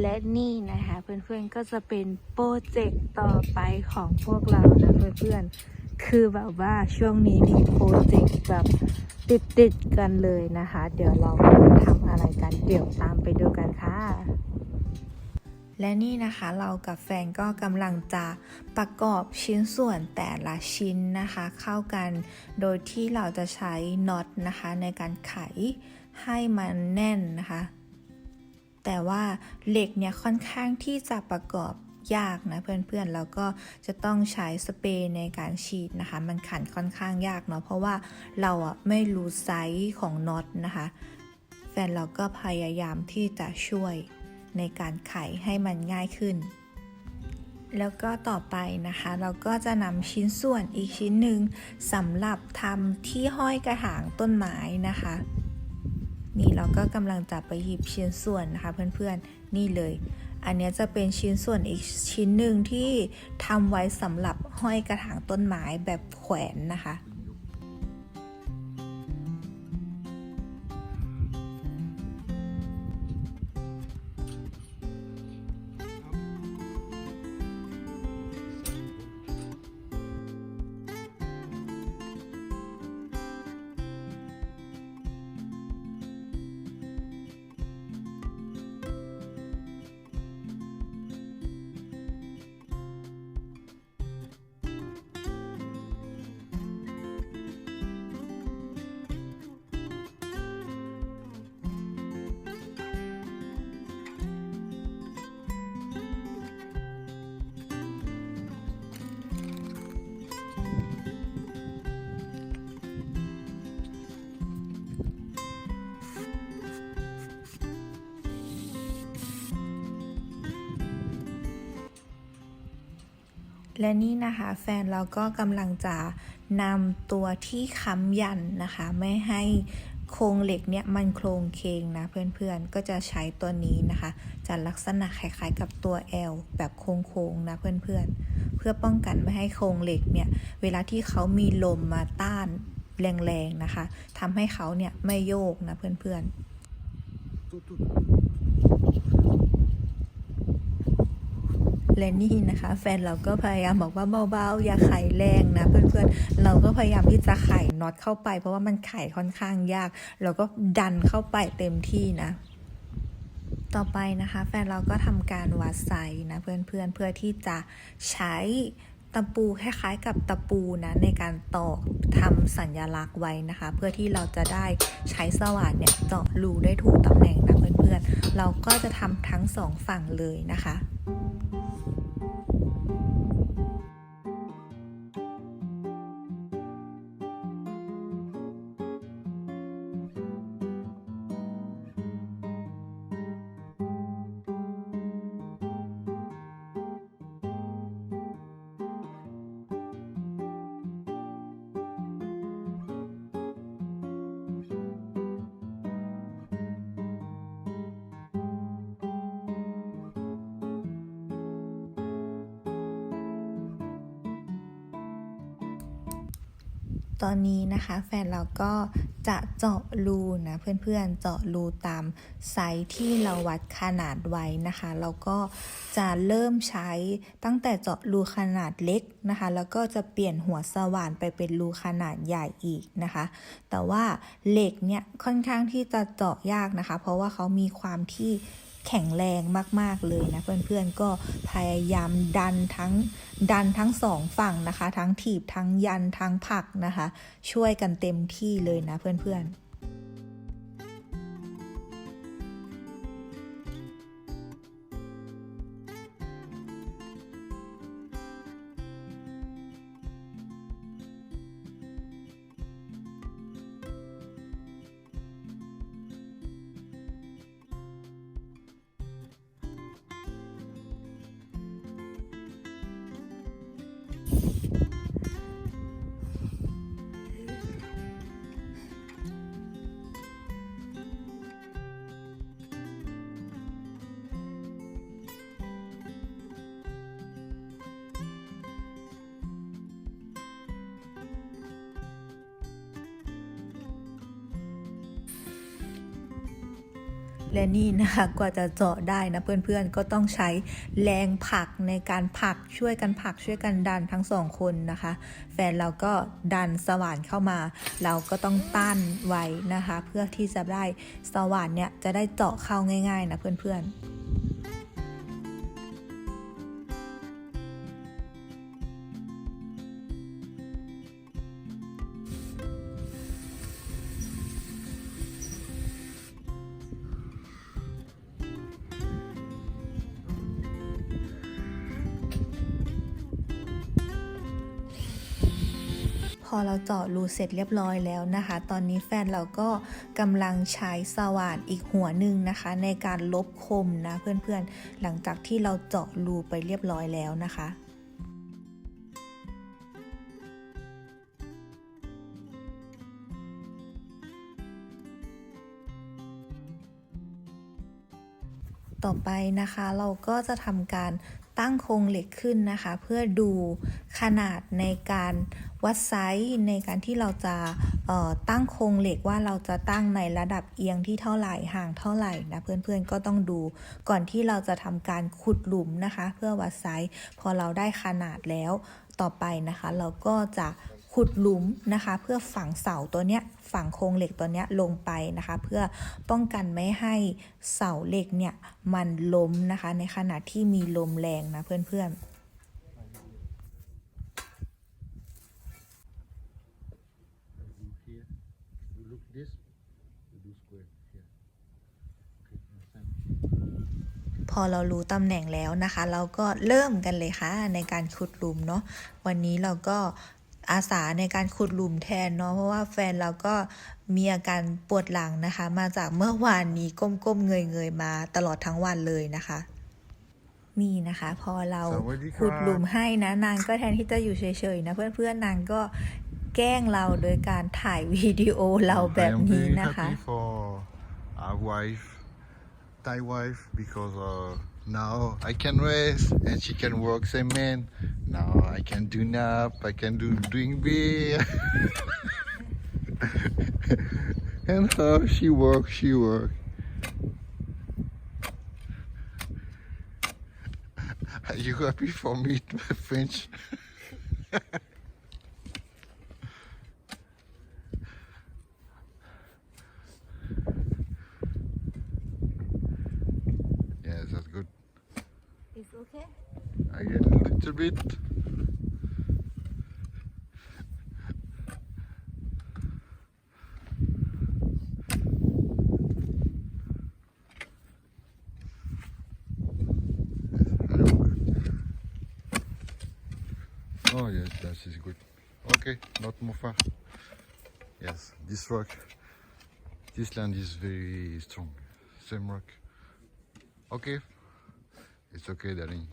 และนี่นะคะเพื่อนๆก็จะเป็นโปรเจกต์ต่อไปของพวกเรานะเพื่อนๆ คือแบบว่าช่วงนี้มีโปรเจกต์แบบติดๆกันเลยนะคะ เดี๋ยวเราทำอะไรกันเดี๋ยวตามไปดูกันค่ะและนี่นะคะเรากับแฟนก็กำลังจะประกอบชิ้นส่วนแต่ละชิ้นนะคะ เข้ากัน โดยที่เราจะใช้น็อตนะคะในการไขให้มันแน่นนะคะ แต่ว่าเหล็กเนี่ยค่อนข้างที่จะประกอบยากนะเพื่อนๆ แล้วก็จะต้องใช้สเปรย์ในการฉีดนะคะ มันขันค่อนข้างยากเนาะ เพราะว่าเราอะไม่รู้ไซส์ของน็อตนะคะ แฟนเราก็พยายามที่จะช่วยในการไขให้มันง่ายขึ้น แล้วก็ต่อไปนะคะ เราก็จะนำชิ้นส่วนอีกชิ้นหนึ่งสำหรับทำที่ห้อยกระถางต้นไม้นะคะ นี่เราก็กำลังจะไปหยิบชิ้นส่วนนะคะ เพื่อนๆนี่เลย อันนี้จะเป็นชิ้นส่วนอีกชิ้นหนึ่งที่ทำไว้สำหรับห้อยกระถางต้นไม้แบบแขวนนะคะ และนี่นะคะแฟนเราก็กำลังจะนำตัวที่ค้ำยันนะคะ ไม่ให้โครงเหล็กเนี่ยมันโครงเคงนะเพื่อนๆ ก็จะใช้ตัวนี้นะคะ จะลักษณะคล้ายๆกับตัว L แบบโค้งๆนะเพื่อนๆ เพื่อป้องกันไม่ให้โครงเหล็กเนี่ย เวลาที่เขามีลมมาต้านแรงๆนะคะทำให้เขาเนี่ยไม่โยกนะเพื่อนๆ และนี่นะคะ แฟนเราก็พยายามบอกว่าเบาๆอย่าไขแรงนะเพื่อนๆเราก็พยายามที่จะไขน็อตเข้าไป เพราะว่ามันไขค่อนข้างยาก เราก็ดันเข้าไปเต็มที่นะต่อไปนะคะ แฟนเราก็ทำการวัดไซส์นะเพื่อนๆเพื่อที่จะใช้ตะปูคล้ายๆกับตะปูนะในการตอกทำสัญลักษณ์ไว้นะคะ เพื่อที่เราจะได้ใช้สว่านเนี่ยเจาะรูได้ถูกตำแหน่งนะเพื่อนๆเราก็จะทำทั้งสองฝั่งเลยนะคะ ตอนนี้นะคะแฟนเราก็จะเจาะรูนะเพื่อนๆเจาะรูตามไซส์ที่เราวัดขนาดไว้นะคะแล้วก็จะเริ่มใช้ตั้งแต่เจาะรูขนาดเล็กนะคะ แล้วก็จะเปลี่ยนหัวสว่านไปเป็นรูขนาดใหญ่อีกนะคะ แต่ว่าเหล็กเนี่ยค่อนข้างที่จะเจาะยากนะคะ เพราะว่าเขามีความที่ แข็งแรงมาก ๆ เลยนะเพื่อนๆก็พยายามดันทั้งดันทั้งสองฝั่งนะคะ ทั้งถีบทั้งยันทั้งผลักนะคะ ช่วยกันเต็มที่เลยนะเพื่อนๆ และนี่นะคะกว่าจะเจาะได้นะเพื่อนๆก็ต้องใช้แรงผลักในการผลักช่วยกันผลักช่วยกันดันทั้งสองคนนะคะ แฟนเราก็ดันสว่านเข้ามา เราก็ต้องต้านไว้นะคะ เพื่อที่จะได้สว่านเนี่ยจะได้เจาะเข้าง่าย ๆ นะเพื่อนๆ พอเราเจาะรูเสร็จเรียบร้อยแล้วนะคะ ตอนนี้แฟนเราก็กำลังใช้สว่านอีกหัวหนึ่งนะคะ ในการลบคมนะเพื่อนๆ หลังจากที่เราเจาะรูไปเรียบร้อยแล้วนะคะต่อไปนะคะเราก็จะทำการ ตั้งโครงเหล็กขึ้นนะคะ เพื่อดูขนาดในการวัดไซส์ในการที่เราจะตั้งโครงเหล็กว่าเราจะตั้งในระดับเอียงที่เท่าไหร่ห่างเท่าไหร่นะเพื่อนๆก็ต้องดูก่อนที่เราจะทำการขุดหลุมนะคะ เพื่อวัดไซส์พอเราได้ขนาดแล้วต่อไปนะคะ เราก็จะ ขุดหลุมนะคะ เพื่อฝังเสาตัวเนี้ยฝังโครงเหล็กตัวเนี้ยลงไปนะคะ เพื่อป้องกันไม่ให้เสาเหล็กเนี่ยมันล้มนะคะ ในขณะที่มีลมแรงนะเพื่อนๆพอเรารู้ตำแหน่งแล้วนะคะ เราก็เริ่มกันเลยค่ะในการขุดหลุมเนาะวันนี้เราก็ อาสาในการขุดหลุมแทนเนาะเพราะว่าแฟนเราก็มีอาการปวดหลังนะคะ มาจากเมื่อวานนี้ก้มๆเงยๆมาตลอดทั้งวันเลยนะคะนี่นะคะ พอเราสวัสดีครับขุดหลุมให้นะ นางก็แทนที่จะอยู่เฉยๆนะเพื่อนๆนางก็แกล้งเราโดยการถ่ายวิดีโอเราแบบ I am นี้ very นะคะ happy for our wife, Thai wife, because uh, now I can rest and she can work. same man, now I can do nap, I can do doing beer. and her, she work, she work. Are you happy for me, French? yes, that's good. It's okay I get know. Oh yes, that is good. Okay, not more far. Yes, this rock, this land is very strong. Same rock. Okay, it's okay, darling.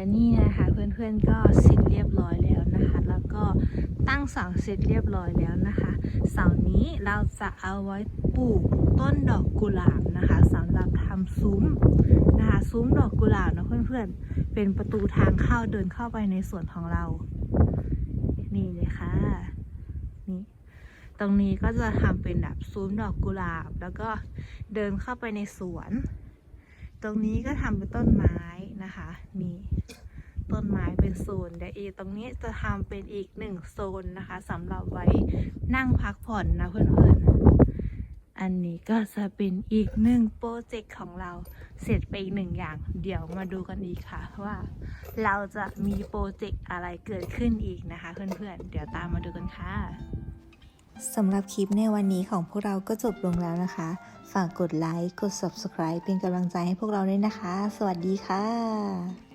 และนี่นะคะเพื่อนๆก็เสร็จเรียบร้อยแล้วนะคะ แล้วก็ตั้งเสาเสร็จเรียบร้อยแล้วนะคะเสานี้เราจะเอาไว้ปลูกต้นดอกกุหลาบนะคะสำหรับทำซุ้มนะคะซุ้มดอกกุหลาบนะเพื่อนๆเป็นประตูทางเข้าเดินเข้าไปในสวนของเรา นี่เลยค่ะนี่ตรงนี้ก็จะทำเป็นแบบซุ้มดอกกุหลาบ แล้วก็เดินเข้าไปในสวน ตรงนี้ก็ทำเป็นต้นไม้นะคะนี่ต้นไม้เป็นโซนเดี๋ยวอีตรงนี้จะทำเป็นอีกหนึ่งโซนนะคะสำหรับไว้นั่งพักผ่อนนะเพื่อนๆ อันนี้ก็จะเป็นอีกหนึ่งโปรเจกต์ของเราเสร็จไปอีกหนึ่งอย่าง เดี๋ยวมาดูกันอีกค่ะว่า เราจะมีโปรเจกต์อะไรเกิดขึ้นอีกนะคะ เพื่อนๆ เดี๋ยวตามมาดูกันค่ะ สำหรับคลิปในวันนี้ของพวกเราก็จบลงแล้วนะคะ ฝากกดไลค์ กด subscribe เป็นกำลังใจให้พวกเราด้วยนะคะ สวัสดีค่ะ